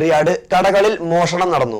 എറിയാട് കടകളിൽ മോഷണം നടന്നു.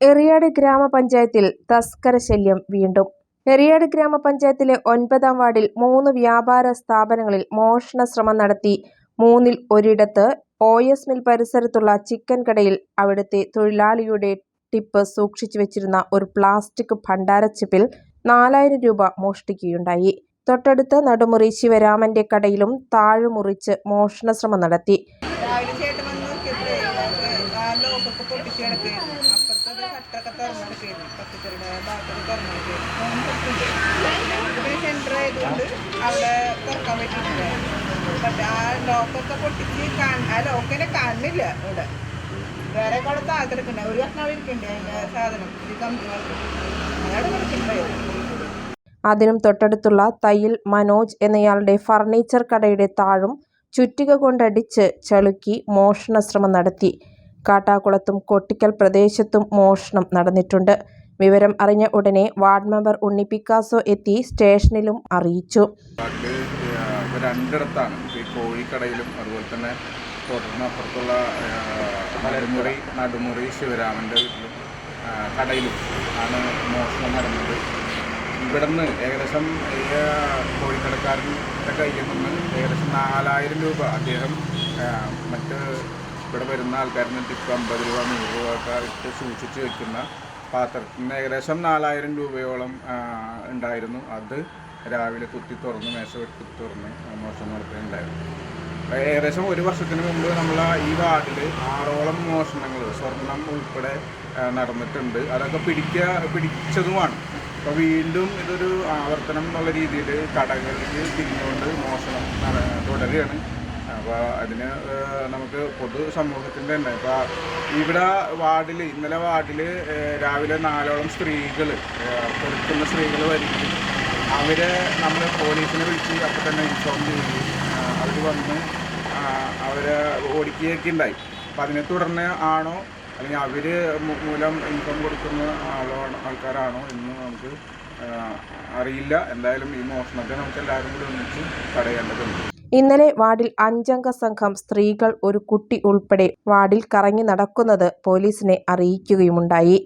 എറിയാട് ഗ്രാമപഞ്ചായത്തിൽ തസ്കര ശല്യം വീണ്ടും. എറിയാട് ഗ്രാമപഞ്ചായത്തിലെ ഒൻപതാം വാർഡിൽ മൂന്ന് വ്യാപാര സ്ഥാപനങ്ങളിൽ മോഷണ ശ്രമം നടത്തി. മൂന്നിൽ ഒരിടത്ത് ഒ എസ് മിൽ പരിസരത്തുള്ള ചിക്കൻ കടയിൽ അവിടുത്തെ തൊഴിലാളിയുടെ ടിപ്പ് സൂക്ഷിച്ചു വെച്ചിരുന്ന ഒരു പ്ലാസ്റ്റിക് ഭണ്ഡാരച്ചിപ്പിൽ നാലായിരം രൂപ മോഷ്ടിക്കുകയുണ്ടായി. തൊട്ടടുത്ത് നടുമുറി ശിവരാമന്റെ കടയിലും താഴുമുറിച്ച് മോഷണ ശ്രമം നടത്തി രാവിലെ ചേട്ടൻ വന്ന് നോക്കിയപ്പോഴേ ഞങ്ങൾക്ക് ലോക്കൊക്കെ പൊട്ടിച്ച് കിടക്കുകയായിരുന്നു അപ്പുറത്തെ ഒരു ഷട്ടറൊക്കെ തുറന്നു കിടക്കുകയായിരുന്നു പച്ചക്കറിയുടെ ഭാഗത്തൊക്കെ തുറന്നു കിടക്കുകയായിരുന്നു ഞങ്ങൾക്ക് പിന്നെ ആയതുകൊണ്ട് അവിടെ തുറക്കാൻ പറ്റിയിട്ടില്ലായിരുന്നു പക്ഷെ ആ ലോക്കൊക്കെ പൊട്ടിച്ച് ആ ലോക്കിനെ കാണില്ല ഇവിടെ. വേറെ താഴത്ത് ഒരു കഷ്ണം ഇരിക്കണ്ടേ സാധനം. ഇത് കമ്പി മാത്രം അതവിടെ അതിനും തൊട്ടടുത്തുള്ള തയ്യിൽ മനോജ് എന്നയാളുടെ ഫർണിച്ചർ കടയുടെ താഴും ചുറ്റിക കൊണ്ടടിച്ച് ചളുക്കി മോഷണശ്രമം നടത്തി. കാട്ടാക്കുളത്തും കൊട്ടിക്കൽ പ്രദേശത്തും മോഷണം നടന്നിട്ടുണ്ട്. വിവരം അറിഞ്ഞ ഉടനെ വാർഡ് മെമ്പർ ഉണ്ണി പിക്കാസോ എത്തി സ്റ്റേഷനിലും അറിയിച്ചു. രണ്ടിടത്താണ്. ഈ കോഴിക്കടയിലും അതുപോലെ തന്നെ തൊട്ടിനപ്പുറത്തുള്ള നടുമുറി നടുമുറി ശിവരാമന്റെ കടയിലും ആണ് മോഷണം നടന്നത്. ഇവിടുന്ന് ഏകദേശം കോഴിക്കടക്കാരന്റെ കയ്യിൽ നിന്ന് ഏകദേശം നാലായിരം രൂപ അദ്ദേഹം മറ്റ് ഇവിടെ വരുന്ന ആൾക്കാരിന് ടിപ്പ് അമ്പത് രൂപ നൂറ് രൂപ ഒക്കെ ഇട്ട് സൂക്ഷിച്ച് വെക്കുന്ന പാത്രത്തിന് ഏകദേശം നാലായിരം രൂപയോളം ഉണ്ടായിരുന്നു. അത് രാവിലെ കുത്തി തുറന്ന് മേശ വെട്ടി തുറന്ന് മോഷണം നടത്തുകയുണ്ടായിരുന്നു ഏകദേശം ഒരു വർഷത്തിന് മുമ്പ് നമ്മൾ ഈ വാർഡിൽ ആറോളം മോഷണങ്ങൾ സ്വർണം ഉൾപ്പെടെ നടന്നിട്ടുണ്ട്. അതൊക്കെ പിടിക്കുക പിടിച്ചതുമാണ്. അപ്പോൾ വീണ്ടും ഇതൊരു ആവർത്തനം എന്നുള്ള രീതിയിൽ കടകളിൽ തിരിഞ്ഞുകൊണ്ട് മോഷണം തുടരുകയാണ്. അപ്പോൾ അതിന് നമുക്ക് പൊതു സമൂഹത്തിന്റെ തന്നെ. ഇപ്പോൾ ഇവിടെ വാർഡിൽ ഇന്നലെ വാർഡിൽ രാവിലെ നാലോളം സ്ത്രീകൾ കൊടുക്കുന്ന സ്ത്രീകൾ വരികയും അവരെ നമ്മൾ പോലീസിനെ വിളിച്ച് അപ്പോൾ തന്നെ ഇൻഫോം ചെയ്യുകയും അവർ വന്ന് അവരെ ഓടിക്കുകയൊക്കെ ഉണ്ടായി. അപ്പം അതിനെ തുടർന്ന് ആണോ അല്ലെങ്കിൽ അവർ മൂലം ഇൻകം കൊടുക്കുന്ന ആളാണ് ആൾക്കാരാണോ എന്ന് നമുക്ക് അറിയില്ല. എന്തായാലും ഈ മോഷണത്തെ നമുക്ക് എല്ലാവരും കൂടി ഒന്നിച്ച് തടയേണ്ടതുണ്ട്. ഇന്നലെ വാർഡിൽ അഞ്ചംഗ സംഘം സ്ത്രീകൾ ഒരു കുട്ടി ഉൾപ്പെടെ വാർഡിൽ കറങ്ങി നടക്കുന്നത് പോലീസിനെ അറിയിക്കുകയുമുണ്ടായി.